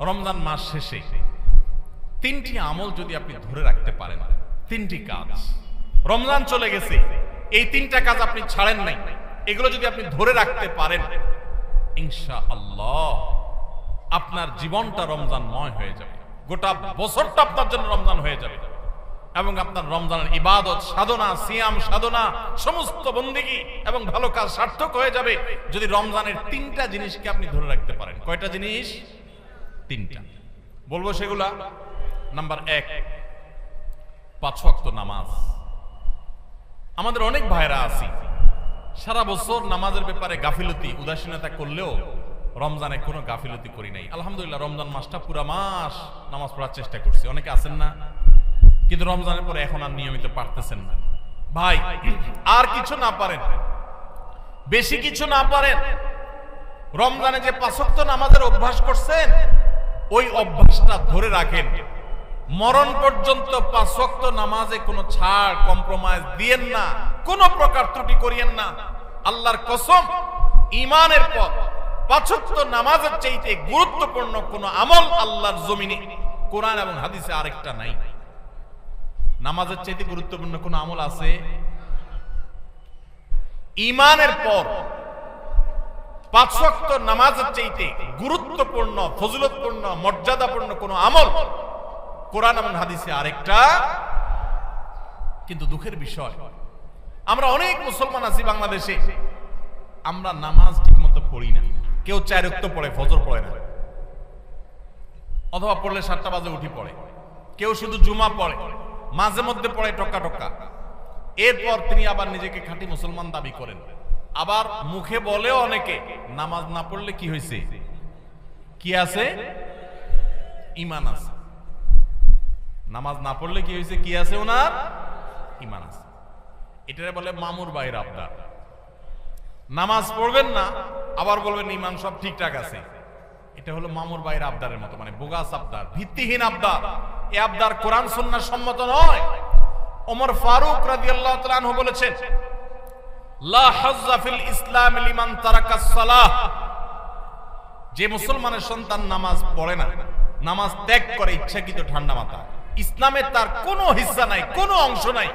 রমজান মাস শেষে তিনটি আমল যদি আপনি ধরে রাখতে পারেন, তিনটি কাজ। রমজান চলে গেছে, এই তিনটা কাজ আপনি ছাড়েন নাই। এগুলো যদি আপনি ধরে রাখতে পারেন ইনশা আল্লাহ আপনার জীবনটা রমজানময় হয়ে যাবে। গোটা বছরটা আপনার জন্য রমজান হয়ে যাবে। এবং আপনার রমজানের ইবাদত, সাধনা, সিয়াম, সাধনা, সমস্ত বন্দিগি এবং ভালো কাজ সার্থক হয়ে যাবে যদি রমজানের তিনটা জিনিসকে আপনি ধরে রাখতে পারেন। কয়টা জিনিস? তিনটা। বলব সেগুলা। নাম্বার এক, পাঁচ ওয়াক্ত নামাজ। আমাদের অনেক ভাইরা আছি। সারা বছর নামাজের ব্যাপারে গাফিলতি, উদাসীনতা করলেও রমজানে কোনো গাফিলতি করি নাই। আলহামদুলিল্লাহ, রমজান মাসটা পুরা মাস নামাজ পড়ার চেষ্টা করছি। অনেকে আছেন না, কিন্তু রমজানের পরে এখন আর নিয়মিত পারতেছেন না। ভাই, আর কিছু না পারেন। বেশি কিছু না পারেন। রমজানে যে পাঁচক্ত নামাজের অভ্যাস করছেন ওই অভ্যাসটা ধরে রাখেন। মরণ পর্যন্ত পাঁচক্ত নামাজে কোনো ছাড় কম্প্রোমাইজ দিয়েন না, কোনো প্রকার ত্রুটি করিয়েন না। আল্লাহর কসম ইমানের পর পাঁচক্ত নামাজের চাইতে গুরুত্বপূর্ণ কোন আমল আল্লাহর জমিনে। কোরআন এবং হাদিসে আরেকটা নাই। নামাজের চাইতে গুরুত্বপূর্ণ কোন আমল আছে? ইমানের পর পাঁচ ওয়াক্ত নামাজের চাইতে গুরুত্বপূর্ণ, ফজিলতপূর্ণ, মর্যাদাপূর্ণ কোন আমল কোরআন এবং হাদিসে আরেকটা কিন্তু দুঃখের বিষয়। আমরা অনেক মুসলমান আছি বাংলাদেশে, আমরা নামাজ ঠিক মতো পড়ি না। কেউ চার রক্ত পড়ে, ফজর পড়ে না। অথবা পড়লে সাতটা বাজে উঠি পড়ে। কেউ শুধু জুমা পড়ে, মাঝে মধ্যে পড়ে টক্কা টক্কা এরপর তিনি আবার নিজেকে খাঁটি মুসলমান দাবি করেন। আবার মুখে বলেও অনেকে, নামাজ না পড়লে কি হয়েছে? কি আছে? ইমান আছে। নামাজ না পড়লে কি হয়েছে? কি আছে ওনার? ইমান আছে। এটারে বলে মামুর বাইর আবদার। নামাজ পড়বেন না, আবার বলবেন ইমান সব ঠিকঠাক আছে। এটা হলো মামুর বাইর আবদারের মতো মানে বোগাস আবদার, ভিত্তিহীন আবদার। এ আবদার কোরআন সন্ন্যার সম্মত নয়। ওমর ফারুক রাদিয়াল্লাহু তাআলা বলেছেন, লা হাজ্জা ইসলাম লিমান তারাকাস সালাহ। যে মুসলমানের সন্তান নামাজ পড়ে না, নামাজ ত্যাগ করে ইচ্ছাকৃত ঠান্ডা মাথা ইসলামে তার কোনো হিস্সা নাই, কোনো অংশ নাই।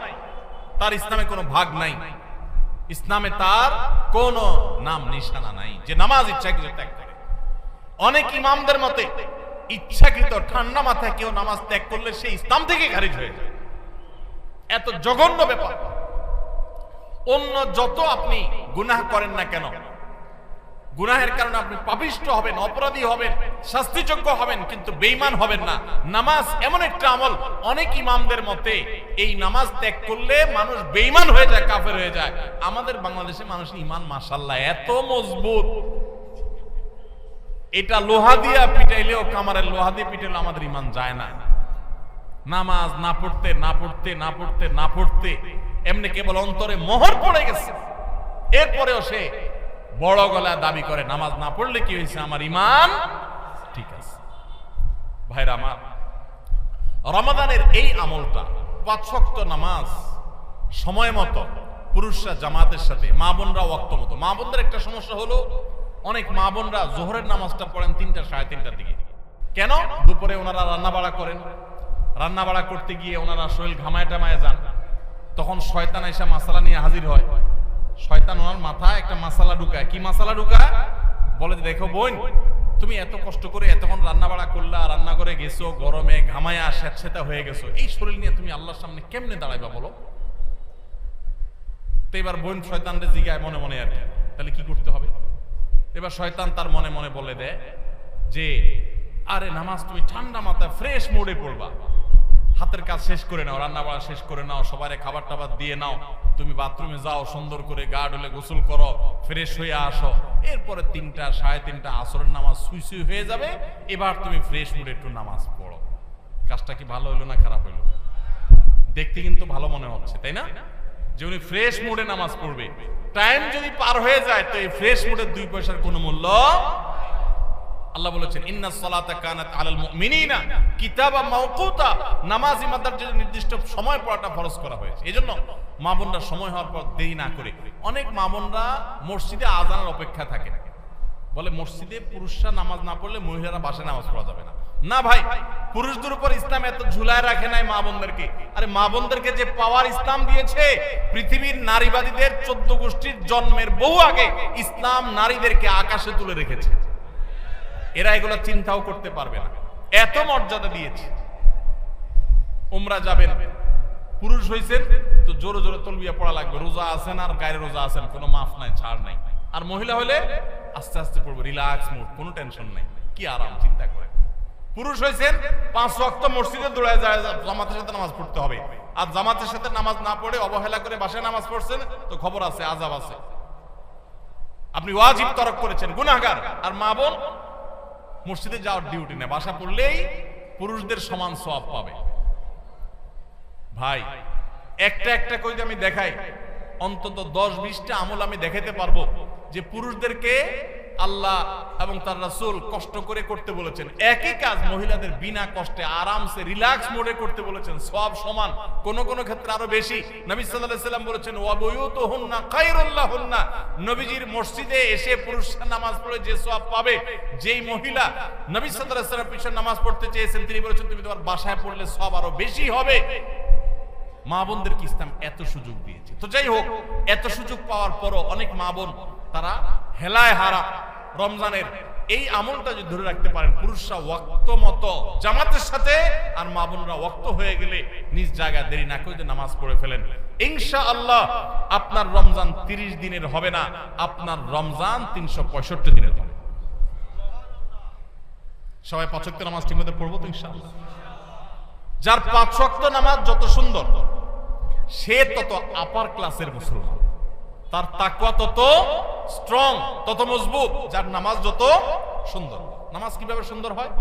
তার ইসলামে কোনো ভাগ নাই। ইসলামে তার কোনো নাম নিশানা নাই, যে নামাজ ইচ্ছাকৃত ত্যাগ করে। অনেক ইমামদের মতে, ইচ্ছাকৃত ঠান্ডা মাথায় কেউ নামাজ ত্যাগ করলে সে ইসলাম থেকে খারিজ হয়ে যায়। এত জঘন্য ব্যাপার। অন্য যত আপনি গুনাহ করেন না কেন গুনাহের কারণে আপনি পাপিষ্ট হবেন, অপরাধী হবেন, শাস্তিযোগ্য হবেন, কিন্তু বেইমান হবেন না। নামাজ এমন একটা আমল, অনেক ইমামদের মতে এই নামাজ ত্যাগ করলে মানুষ বেইমান হয়ে যায়, কাফের হয়ে যায়। আমাদের বাংলাদেশে মানুষের ইমান মাসাল্লাহ এত মজবুত। এটা লোহা দিয়া পিটাইলেও কামারের লোহা দিয়ে পিটাইলেও আমাদের ইমান যায় না। নামাজ না পড়তে না পড়তে না পড়তে না পড়তে, এমনি কেবল অন্তরে মোহর পড়ে গেছে। এরপরেও সে বড় গলায় দাবি করে, নামাজ না পড়লে কি হয়েছে আমার ইমান ঠিক আছে। ভাইরা আমার, রমাদানের এই আমলটা পাঁচ শক্ত নামাজ সময় মতো পুরুষরা জামাতের সাথে, মা বোনরা ওয়াক্ত মতো। মা বোনদের একটা সমস্যা হলো, অনেক মা বোনরা জোহরের নামাজটা পড়েন তিনটা, সাড়ে তিনটার দিকে। কেন? দুপুরে ওনারা রান্না বাড়া করেন। রান্না বাড়া করতে গিয়ে ওনারা শরীর ঘামায় টামায় যান। তখন শয়তান এসে মাসালা নিয়ে হাজির হয়। শয়তান ওনার মাথায় একটা মাসালা ঢুকায়। কি মাসালা ঢুকায়? বলে দেখো বোন, তুমি এত কষ্ট করে এতক্ষণ রান্না বাড়া করলা, রান্না করে গেছো, গরমে ঘামায়া স্যাঁতসেতা হয়ে গেছো। এই শরীর নিয়ে তুমি আল্লাহর সামনে কেমনে দাঁড়াইবা বলো? তো এবার বোন শয়তানরে জিগায় মনে মনে আর কি। তাহলে কি করতে হবে? এবার শয়তান তার মনে মনে বলে দেয় যে, আরে নামাজ তুমি ঠান্ডা মাথায় ফ্রেশ মোডে পড়বা। হাতের কাজ শেষ করে নাও রান্না বাড়া শেষ করে নাও সবারে খাবার টাবার দিয়ে নাও তুমি বাথরুমে যাও, সুন্দর করে গা ডলে গোসল করো, ফ্রেশ হয়ে আসো। এরপরে তিনটা, সাড়ে তিনটা আসরের নামাজ সুই সুই হয়ে যাবে। এবার তুমি ফ্রেশ মুডে একটু নামাজ পড়ো। কাজটা কি ভালো হইল না খারাপ হইল? দেখতে কিন্তু ভালো মনে হচ্ছে, তাই না? যে উনি ফ্রেশ মুডে নামাজ পড়বে। টাইম যদি পার হয়ে যায়, তো এই ফ্রেশ মুডের দুই পয়সার কোনো মূল্য আল্লাহ বলেছেন, ইন্না সালাতা কানাত আলাল মুমিনিনা কিতাবা মাওকুতা। নামাজ ইমানদার নির্দিষ্ট সময় পড়াটা ফরজ করা হয়েছে। এজন্য মা বোনরা সময় হওয়ার পর দেরি না করে। অনেক মা বোনরা মসজিদে আজানের অপেক্ষা থাকে। বলে, মসজিদে পুরুষরা নামাজ না পড়লে মহিলারা বাসায় নামাজ পড়া যাবে না। না ভাই, পুরুষদের উপর ইসলাম এত ঝুলায় রাখে নাই মা বোনদেরকে। আরে মা বোনদেরকে যে পাওয়ার ইসলাম দিয়েছে, পৃথিবীর নারীবাদীদের চোদ্দ গোষ্ঠীর জন্মের বহু আগে ইসলাম নারীদেরকে আকাশে তুলে রেখেছে। এরা এগুলো চিন্তাও করতে পারবে না। এত মর্যাদা দিয়েছে। উমরা যাবেন, পুরুষ হইছেন, তো জোরে জোরে তলবিয়া পড়া লাগবে। রোজা আছেন আর গায়ে রোজা আছেন, কোনো মাফ নাই, ছাড় নাই। আর মহিলা হলে আস্তে আস্তে পড়বে, রিল্যাক্স মুড, কোনো টেনশন নাই। কি আরাম, চিন্তা করে। পুরুষ হয়েছেন পাঁচ রক্ত মসজিদে দৌড়ায় যায়, জামাতের সাথে নামাজ পড়তে হবে। আর জামাতের সাথে নামাজ না পড়ে, অবহেলা করে বাসায় নামাজ পড়ছেন, তো খবর আছে, আজাব আছে। আপনি ওয়াজিব তরক করেছেন, গুনাহগার। আর মা বোন মসজিদে যাওয়ার ডিউটি নেই। বাসা পড়লেই পুরুষদের সমান সব পাবে। ভাই, একটা একটা করে আমি দেখাই, অন্তত দশ বিশটা আমল আমি দেখাতে পারব যে পুরুষদেরকে আল্লাহ এবং তার রাসূল কষ্ট করে করতে বলেছেন। একই কাজ মহিলাদের বিনা কষ্টে আরামসে রিল্যাক্স মোডে করতে বলেছেন। সব সমান, কোন কোন ক্ষেত্রে আরও বেশি। নবী আলাইহি সাল্লাম বলেছেন হন না নবীজির মসজিদে এসে পুরুষ নামাজ পড়ে যে সব পাবে, যেই মহিলা নবী আলাইহি সাল্লাম পিছনে নামাজ পড়তে চেয়েছেন, তিনি বলেছেন, তুমি তোমার বাসায় পড়লে সব আরও বেশি হবে। মা বোনদেরকে ইসলাম এত সুযোগ দিয়েছে? তো যাই হোক, এত সুযোগ পাওয়ার পরও অনেক মা বোন, তারা হেলায় হারা রমজানের এই আমলটা যদি ধরে রাখতে পারেন, পুরুষরা ওয়াক্ত মতো জামাতের সাথে আর মা বোনরা ওয়াক্ত হয়ে গেলে নিজ জায়গায় দেরি না করে নামাজ পড়ে ফেলেন। ইনশা আল্লাহ আপনার রমজান তিরিশ দিনের হবে না, আপনার রমজান তিনশো পঁয়ষট্টি দিনের হবে। সবাই পাঁচক্ত নামাজ ঠিক মতো পড়ব তো ইনশাআল্লাহ? যার পাঁচ নামাজ যত সুন্দর সে তত আপার ক্লাসের মুসলমান। তার তাকওয়া তত স্ট্রং তত মজবুত, যার নামাজ যত সুন্দর। নামাজ কীভাবে সুন্দর হয়?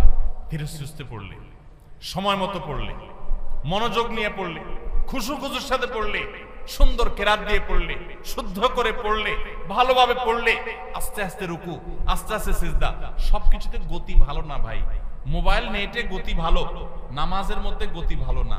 ধীরে সুস্থে পড়লে, সময় মতো পড়লে, মনোযোগ নিয়ে পড়লে, খুশু খুশুর সাথে পড়লে, সুন্দর কেরাত দিয়ে পড়লে, শুদ্ধ করে পড়লে, ভালোভাবে পড়লে, আস্তে আস্তে রুকু, আস্তে আস্তে সিজদা, সবকিছুতে গতি ভালো না ভাই। মোবাইল নেটে গতি ভালো, নামাজের মধ্যে গতি ভালো না।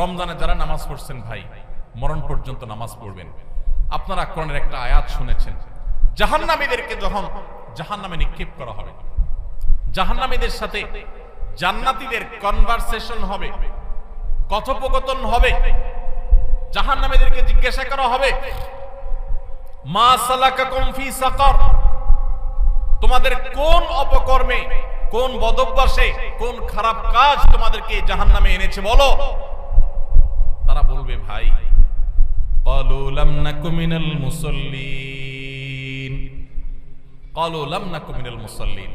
রমজানে যারা নামাজ পড়ছেন ভাই, মরণ পর্যন্ত নামাজ পড়বেন। আপনারা কোরআনের একটা আয়াত শুনেছেন। জাহান্নামীদেরকে যখন জাহান্নামে নিক্ষেপ করা হবে, জাহান্নামীদের সাথে জান্নাতীদের কনভারসেশন হবে, কথোপকথন হবে, জাহান্নামীদেরকে জিজ্ঞাসা করা হবে, মা সালাকাকুম ফি সাকার? তোমাদের কোন অপকর্মে, কোন বদভ্যাসে, কোন খারাপ কাজ তোমাদেরকে জাহান্নামে এনেছে বলো? তারা বলবে ভাই قالوا لم نك من المصلين قالوا لم نك من المصلين